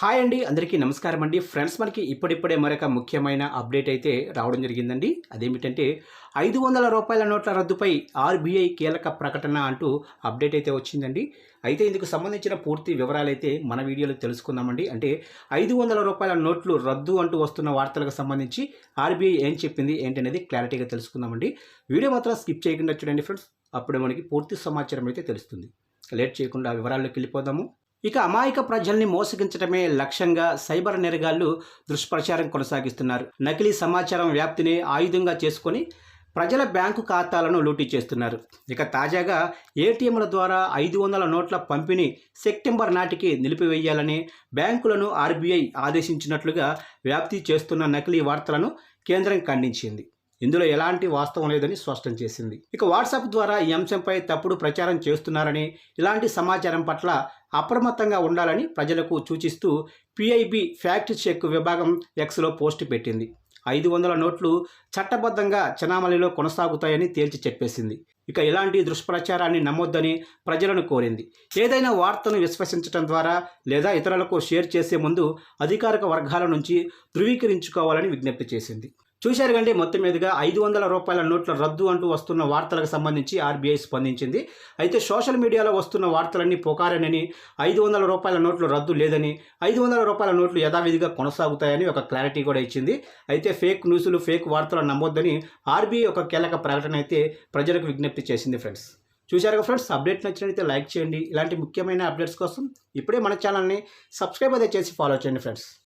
Hi అండి అందరికీ నమస్కారం అండి. ఫ్రెండ్స్ మనకి ఇప్పుడిప్పుడే మరొక ముఖ్యమైన అప్డేట్ అయితే రావడం జరిగిందండి. అదేమిటంటే ఐదు వందల రూపాయల నోట్ల రద్దుపై ఆర్బీఐ కీలక ప్రకటన అంటూ అప్డేట్ అయితే వచ్చిందండి. అయితే ఇందుకు సంబంధించిన పూర్తి వివరాలు అయితే మన వీడియోలో తెలుసుకుందామండి. అంటే ఐదు వందల రూపాయల నోట్లు రద్దు అంటూ వస్తున్న వార్తలకు సంబంధించి ఆర్బీఐ ఏం చెప్పింది ఏంటనేది క్లారిటీగా తెలుసుకుందామండి. వీడియో మాత్రం స్కిప్ చేయకుండా చూడండి ఫ్రెండ్స్. అప్పుడే మనకి పూర్తి సమాచారం అయితే తెలుస్తుంది. లేట్ చేయకుండా వివరాల్లోకి వెళ్ళిపోదాము. ఇక అమాయక ప్రజల్ని మోసగించడమే లక్ష్యంగా సైబర్ నేరగాళ్ళు దుష్ప్రచారం కొనసాగిస్తున్నారు. నకిలీ సమాచారం వ్యాప్తిని ఆయుధంగా చేసుకొని ప్రజల బ్యాంకు ఖాతాలను లూటీ చేస్తున్నారు. ఇక తాజాగా ఏటీఎంల ద్వారా ఐదు వందల నోట్ల పంపిణీ సెప్టెంబర్ నాటికి నిలిపివేయాలని బ్యాంకులను ఆర్బీఐ ఆదేశించినట్లుగా వ్యాప్తి చేస్తున్న నకిలీ వార్తలను కేంద్రం ఖండించింది. ఇందులో ఎలాంటి వాస్తవం లేదని స్పష్టం చేసింది. ఇక వాట్సాప్ ద్వారా ఈ అంశంపై తప్పుడు ప్రచారం చేస్తున్నారని ఇలాంటి సమాచారం పట్ల అప్రమత్తంగా ఉండాలని ప్రజలకు సూచిస్తూ పిఐబి ఫ్యాక్ట్ చెక్ విభాగం ఎక్స్లో పోస్టు పెట్టింది. ఐదు వందల నోట్లు చట్టబద్ధంగా చనామణిలో కొనసాగుతాయని తేల్చి చెప్పేసింది. ఇక ఇలాంటి దుష్ప్రచారాన్ని నమ్మొద్దని ప్రజలను కోరింది. ఏదైనా వార్తను విశ్వసించడం ద్వారా లేదా ఇతరులకు షేర్ చేసే ముందు అధికారిక వర్గాల నుంచి ధృవీకరించుకోవాలని విజ్ఞప్తి చేసింది. చూశారు కంటే మొత్తం మీదుగా ఐదు వందల రూపాయల నోట్ల రద్దు అంటూ వస్తున్న వార్తలకు సంబంధించి ఆర్బీఐ స్పందించింది. అయితే సోషల్ మీడియాలో వస్తున్న వార్తలన్నీ పోకారనని ఐదు వందల రూపాయల నోట్లు రద్దు లేదని ఐదు వందల రూపాయల నోట్లు యథావిధిగా కొనసాగుతాయని ఒక క్లారిటీ కూడా ఇచ్చింది. అయితే ఫేక్ న్యూస్లు ఫేక్ వార్తలు నమ్మొద్దని ఆర్బీఐ ఒక కీలక ప్రకటన అయితే ప్రజలకు విజ్ఞప్తి చేసింది ఫ్రెండ్స్. చూశారుగా ఫ్రెండ్స్ అప్డేట్ నచ్చినట్లయితే లైక్ చేయండి. ఇలాంటి ముఖ్యమైన అప్డేట్స్ కోసం ఇప్పుడే మన ఛానల్ని సబ్స్క్రైబ్ అయితే చేసి ఫాలో చేయండి ఫ్రెండ్స్.